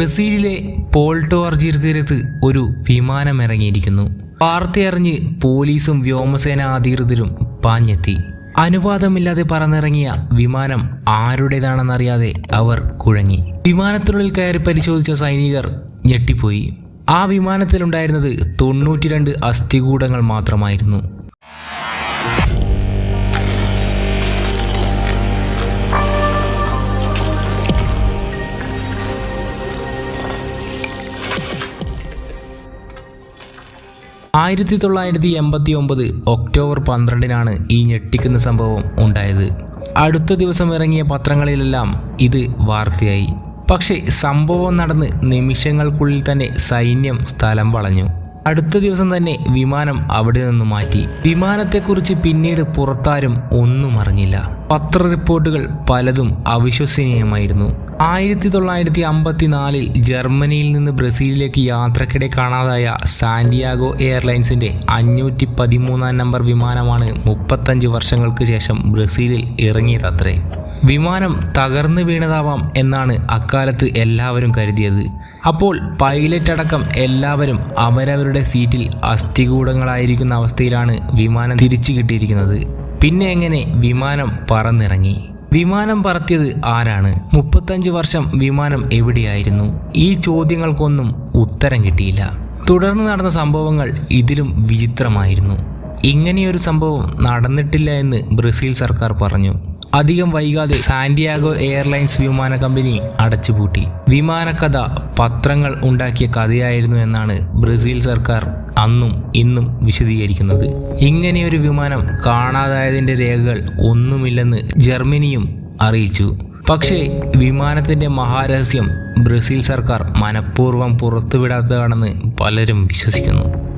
ബ്രസീലിലെ പോൾട്ടോർജിർ തീരത്ത് ഒരു വിമാനം ഇറങ്ങിയിരിക്കുന്നു വാർത്തയറിഞ്ഞ് പോലീസും വ്യോമസേന അധികൃതരും പാഞ്ഞെത്തി. അനുവാദമില്ലാതെ പറന്നിറങ്ങിയ വിമാനം ആരുടേതാണെന്നറിയാതെ അവർ കുഴങ്ങി. വിമാനത്തിനുള്ളിൽ കയറി പരിശോധിച്ച സൈനികർ ഞെട്ടിപ്പോയി. ആ വിമാനത്തിലുണ്ടായിരുന്നത് തൊണ്ണൂറ്റിരണ്ട് അസ്ഥികൂടങ്ങൾ മാത്രമായിരുന്നു. ആയിരത്തി തൊള്ളായിരത്തി എൺപത്തി ഒമ്പത് ഒക്ടോബർ പന്ത്രണ്ടിനാണ് ഈ ഞെട്ടിക്കുന്ന സംഭവം ഉണ്ടായത്. അടുത്ത ദിവസം ഇറങ്ങിയ പത്രങ്ങളിലെല്ലാം ഇത് വാർത്തയായി. പക്ഷേ സംഭവം നടന്ന് നിമിഷങ്ങൾക്കുള്ളിൽ തന്നെ സൈന്യം സ്ഥലം വളഞ്ഞു. അടുത്ത ദിവസം തന്നെ വിമാനം അവിടെ നിന്ന് മാറ്റി. വിമാനത്തെക്കുറിച്ച് പിന്നീട് പുറത്താരും ഒന്നും അറിഞ്ഞില്ല. പത്ര റിപ്പോർട്ടുകൾ പലതും അവിശ്വസനീയമായിരുന്നു. ആയിരത്തി തൊള്ളായിരത്തി അമ്പത്തിനാലിൽ ജർമ്മനിയിൽ നിന്ന് ബ്രസീലിലേക്ക് യാത്രക്കിടെ കാണാതായ സാന്റിയാഗോ എയർലൈൻസിന്റെ അഞ്ഞൂറ്റി പതിമൂന്നാം നമ്പർ വിമാനമാണ് മുപ്പത്തഞ്ച് വർഷങ്ങൾക്ക് ശേഷം ബ്രസീലിൽ ഇറങ്ങിയതത്രേ. വിമാനം തകർന്നു വീണതാവാം എന്നാണ് അക്കാലത്ത് എല്ലാവരും കരുതിയത്. അപ്പോൾ പൈലറ്റ് അടക്കം എല്ലാവരും അവരവരുടെ സീറ്റിൽ അസ്ഥികൂടങ്ങളായിരിക്കുന്ന അവസ്ഥയിലാണ് വിമാനം തിരിച്ചു കിട്ടിയിരിക്കുന്നത്. പിന്നെ എങ്ങനെ വിമാനം പറന്നിറങ്ങി? വിമാനം പറത്തിയത് ആരാണ്? മുപ്പത്തഞ്ച് വർഷം വിമാനം എവിടെയായിരുന്നു? ഈ ചോദ്യങ്ങൾക്കൊന്നും ഉത്തരം കിട്ടിയില്ല. തുടർന്ന് നടന്ന സംഭവങ്ങൾ ഇതിലും വിചിത്രമായിരുന്നു. ഇങ്ങനെയൊരു സംഭവം നടന്നിട്ടില്ല എന്ന് ബ്രസീൽ സർക്കാർ പറഞ്ഞു. അധികം വൈകാതെ സാന്റിയാഗോ എയർലൈൻസ് വിമാന കമ്പനി അടച്ചുപൂട്ടി. വിമാനക്കഥ പത്രങ്ങൾ ഉണ്ടാക്കിയ കഥയായിരുന്നു എന്നാണ് ബ്രസീൽ സർക്കാർ അന്നും ഇന്നും വിശദീകരിക്കുന്നത്. ഇങ്ങനെയൊരു വിമാനം കാണാതായതിന്റെ രേഖകൾ ഒന്നുമില്ലെന്ന് ജർമ്മനിയും അറിയിച്ചു. പക്ഷേ വിമാനത്തിന്റെ മഹാരഹസ്യം ബ്രസീൽ സർക്കാർ മനഃപൂർവം പുറത്തുവിടാത്തതാണെന്ന് പലരും വിശ്വസിക്കുന്നു.